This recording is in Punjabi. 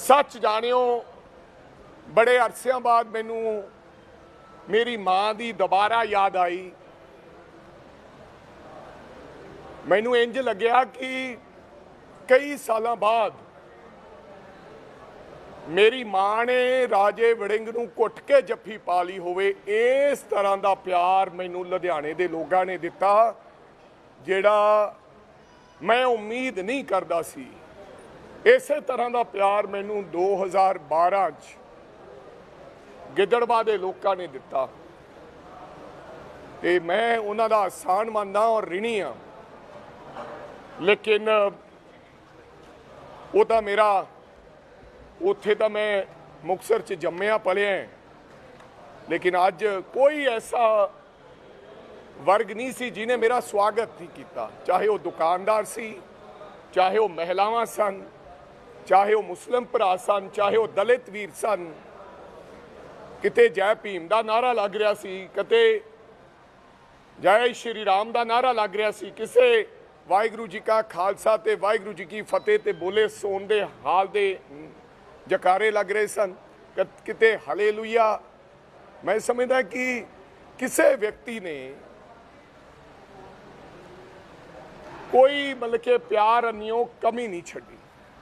ਸੱਚ ਜਾਣਿਓ, ਬੜੇ ਅਰਸਿਆਂ ਬਾਅਦ ਮੈਨੂੰ ਮੇਰੀ ਮਾਂ ਦੀ ਦੁਬਾਰਾ ਯਾਦ ਆਈ। ਮੈਨੂੰ ਇੰਜ ਲੱਗਿਆ ਕਿ ਕਈ ਸਾਲਾਂ ਬਾਅਦ ਮੇਰੀ ਮਾਂ ਨੇ ਰਾਜੇ ਵੜਿੰਗ ਨੂੰ ਕੁੱਟ ਕੇ ਜੱਫੀ ਪਾ ਲਈ ਹੋਵੇ, ਇਸ ਤਰ੍ਹਾਂ ਦਾ ਪਿਆਰ ਮੈਨੂੰ ਲੁਧਿਆਣੇ ਦੇ ਲੋਕਾਂ ਨੇ ਦਿੱਤਾ, ਜਿਹੜਾ ਮੈਂ ਉਮੀਦ ਨਹੀਂ ਕਰਦਾ ਸੀ। ਇਸੇ ਤਰ੍ਹਾਂ ਦਾ ਪਿਆਰ ਮੈਨੂੰ 2012 ਚ ਗਿੱਦੜਵਾ ਦੇ ਲੋਕਾਂ ਨੇ ਦਿੱਤਾ। ਤੇ ਮੈਂ ਉਹਨਾਂ ਦਾ ਆਸਾਨ ਮੰਨਦਾ ਔਰ ਰਿਣੀ ਆ ਲੇਕਿਨ ਉਹ ਤਾਂ ਮੇਰਾ, ਉੱਥੇ ਤਾਂ ਮੈਂ ਮੁਕਸਰ ਚ ਜੰਮਿਆ, ਪਲਿਆ ਹਾਂ। ਲੇਕਿਨ ਅੱਜ ਕੋਈ ਐਸਾ ਵਰਗ ਨਹੀਂ ਸੀ ਜਿਨੇ ਮੇਰਾ ਸਵਾਗਤ ਨਹੀਂ ਕੀਤਾ। ਚਾਹੇ ਉਹ ਦੁਕਾਨਦਾਰ ਸੀ, ਚਾਹੇ ਉਹ ਮਹਿਲਾਵਾਂ ਸਨ ਚਾਹੇ ਉਹ ਮੁਸਲਿਮ ਭਰਾ ਸਨ, ਚਾਹੇ ਉਹ ਦਲਿਤ ਵੀਰ ਸਨ, ਕਿਤੇ ਜੈ ਭੀਮ ਦਾ ਨਾਰਾ ਲੱਗ ਰਿਹਾ ਸੀ, ਕਿਤੇ ਜੈ ਸ਼੍ਰੀ ਰਾਮ ਦਾ ਨਾਰਾ ਲੱਗ ਰਿਹਾ ਸੀ, ਕਿਸੇ ਵਾਹਿਗੁਰੂ ਜੀ ਕਾ ਖਾਲਸਾ ਤੇ ਵਾਹਿਗੁਰੂ ਜੀ ਕੀ ਫਤਿਹ ਤੇ ਬੋਲੇ ਸੋਨ ਦੇ ਹਾਲ ਦੇ ਜਕਾਰੇ ਲੱਗ ਰਹੇ ਸਨ, ਕਿ- ਕਿਤੇ ਹਾਲੇਲੂਇਆ। ਮੈਂ ਸਮਝਦਾ ਕਿ ਕਿਸੇ ਵਿਅਕਤੀ ਨੇ ਕੋਈ ਮਤਲਬ ਕਿ ਪਿਆਰ, ਅਨਿਓ ਕਮੀ ਨਹੀਂ ਛੱਡੀ।